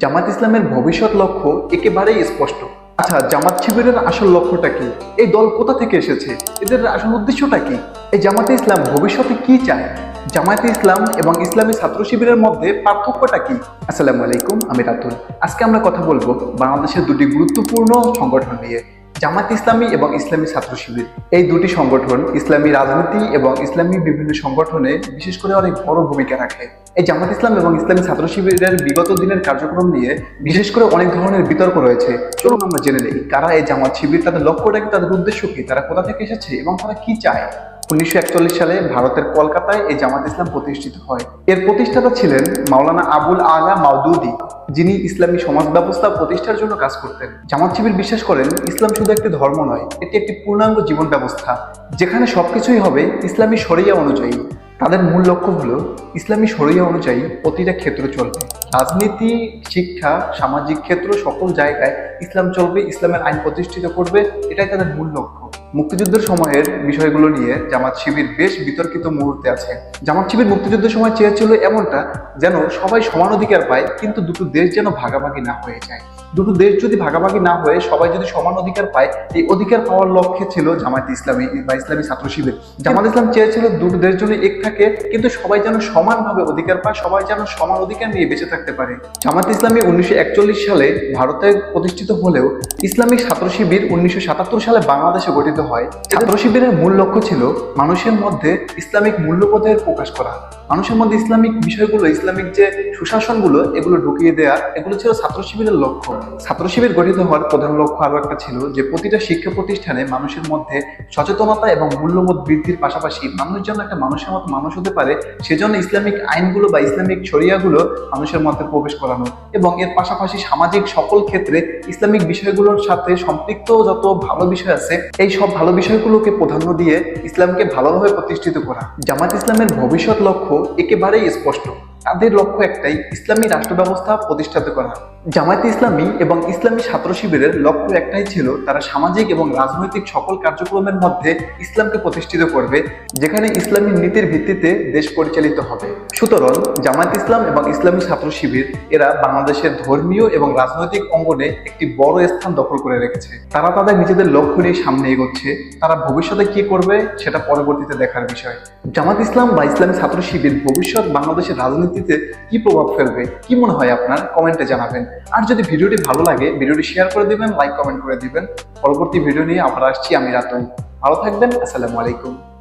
জামাত ইসলামের ভবিষ্যৎ লক্ষ্য একেবারেই স্পষ্ট। আচ্ছা জামাত শিবিরের আসল লক্ষ্যটা কি? এই দল কোথা থেকে এসেছে? এদের আসল উদ্দেশ্যটা কি? এই জামাতে ইসলাম ভবিষ্যতে কি চায়? জামায়াতে ইসলাম এবং ইসলামী ছাত্র শিবিরের মধ্যে পার্থক্যটা কি? আসসালামু আলাইকুম, আমি রাতুল। আজকে আমরা কথা বলব বাংলাদেশের দুটি গুরুত্বপূর্ণ সংগঠন নিয়ে, জামাত ইসলামী এবং ইসলামী ছাত্র শিবির। এই দুটি সংগঠন ইসলামী রাজনীতি এবং ইসলামী বিভিন্ন সংগঠনে বিশেষ করে অনেক বড় ভূমিকা রাখে। এই জামাত ইসলাম এবং ইসলামী ছাত্র শিবিরের বিগত দিনের কার্যক্রম নিয়ে বিশেষ করে অনেক ধরনের বিতর্ক রয়েছে। চলুন আমরা জেনে নেই, কারা এই জামাত শিবির, তাদের লক্ষ্যটা কি, তাদের উদ্দেশ্য কি, তারা কোথা থেকে এসেছে এবং তারা কি চায়? উনিশশো একচল্লিশ সালে ভারতের কলকাতায় এই জামাত ইসলাম প্রতিষ্ঠিত হয়। এর প্রতিষ্ঠাতা ছিলেন মাওলানা আবুল আলা মাউদুদি, যিনি ইসলামী সমাজ ব্যবস্থা প্রতিষ্ঠার জন্য কাজ করতেন। জামাত শিবির বিশ্বাস করেন, ইসলাম শুধু একটি ধর্ম নয়, এটি একটি পূর্ণাঙ্গ জীবন ব্যবস্থা, যেখানে সবকিছুই হবে ইসলামী শরিয়া অনুযায়ী। তাদের মূল লক্ষ্য হলো ইসলামী শরীয় অনুযায়ী প্রতিটা ক্ষেত্র চলবে। রাজনীতি, শিক্ষা, সামাজিক ক্ষেত্র, সকল জায়গায় ইসলাম চলবে, ইসলামের আইন প্রতিষ্ঠিত করবে, এটাই তাদের মূল লক্ষ্য। মুক্তিযুদ্ধের সময়ের বিষয়গুলো নিয়ে জামাত শিবির বেশ বিতর্কিত মুহূর্তে আছে। জামাত শিবির মুক্তিযুদ্ধের সময় চেয়েছিল এমনটা যেন সবাই সমান অধিকার পায়, কিন্তু দুটো দেশ যেন ভাগাভাগি না হয়ে যায়। দুটো দেশ যদি ভাগাভাগি না হয়ে সবাই যদি সমান অধিকার পায়, এই অধিকার পাওয়ার লক্ষ্যে ছিল জামাত ইসলামী বা ইসলামী ছাত্র শিবির। জামাত ইসলাম চেয়েছিল দুটো দেশ যদি এক থাকে, কিন্তু সবাই যেন সমানভাবে অধিকার পায়, সবাই যেন সমান অধিকার নিয়ে বেঁচে থাকতে পারে। জামাত ইসলামী উনিশশো একচল্লিশ সালে ভারতে প্রতিষ্ঠিত হলেও ইসলামিক ছাত্র শিবির উনিশশো সাতাত্তর সালে বাংলাদেশে গঠিত হয়। ছাত্র শিবিরের মূল লক্ষ্য ছিল মানুষের মধ্যে ইসলামিক মূল্যবোধের প্রকাশ করা। মানুষের মধ্যে ইসলামিক বিষয়গুলো, ইসলামিক যে সুশাসনগুলো, এগুলো ঢুকিয়ে দেওয়া এগুলো ছিল ছাত্র শিবিরের লক্ষ্য। ছাত্র শিবির গঠিত হওয়ার প্রধান লক্ষ্য আরও একটা ছিল যে প্রতিটা শিক্ষা প্রতিষ্ঠানে মানুষের মধ্যে সচেতনতা এবং মূল্যবোধ বৃদ্ধির পাশাপাশি মানুষ যেন একটা মানুষের মতো মানুষ হতে পারে, সেজন্য ইসলামিক আইনগুলো বা ইসলামিক শরিয়াগুলো মানুষের মধ্যে প্রবেশ করানো এবং এর পাশাপাশি সামাজিক সকল ক্ষেত্রে ইসলামিক বিষয়গুলোর সাথে সম্পৃক্ত যত ভালো বিষয় আছে, এই সব ভালো বিষয়গুলোকে প্রাধান্য দিয়ে ইসলামকে ভালোভাবে প্রতিষ্ঠিত করা। জামাত ইসলামের ভবিষ্যৎ লক্ষ্য একেবারেই স্পষ্ট। তাদের লক্ষ্য একটাই, ইসলামী রাষ্ট্র ব্যবস্থা প্রতিষ্ঠিত করা। জামায়াতে ইসলামী এবং ইসলামী ছাত্র শিবিরের লক্ষ্য একটাই ছিল তারা সামাজিক এবং রাজনৈতিক সকল কার্যক্রমের মধ্যে ইসলামকে প্রতিষ্ঠিত করবে, যেখানে ইসলামী নীতির ভিত্তিতে দেশ পরিচালিত হবে। সুতরাং জামায়াত ইসলাম এবং ইসলামী ছাত্র শিবির, এরা বাংলাদেশের ধর্মীয় এবং রাজনৈতিক অঙ্গনে একটি বড় স্থান দখল করে রেখেছে। তারা তাদের নিজেদের লক্ষ্য নিয়ে সামনে এগোচ্ছে। তারা ভবিষ্যতে কি করবে, সেটা পরবর্তীতে দেখার বিষয়। জামাত ইসলাম বা ইসলামী ছাত্র শিবির ভবিষ্যৎ বাংলাদেশের রাজনীতিতে কি প্রভাব ফেলবে, কি মনে হয় আপনার? কমেন্টে জানাবেন। আর যদি ভিডিওটি ভালো লাগে, ভিডিওটি শেয়ার করে দিবেন লাইক কমেন্ট করে দিবেন। পরবর্তী ভিডিও নিয়ে আবার আসছি আমি রাতুল। ভালো থাকবেন, আসসালামু আলাইকুম।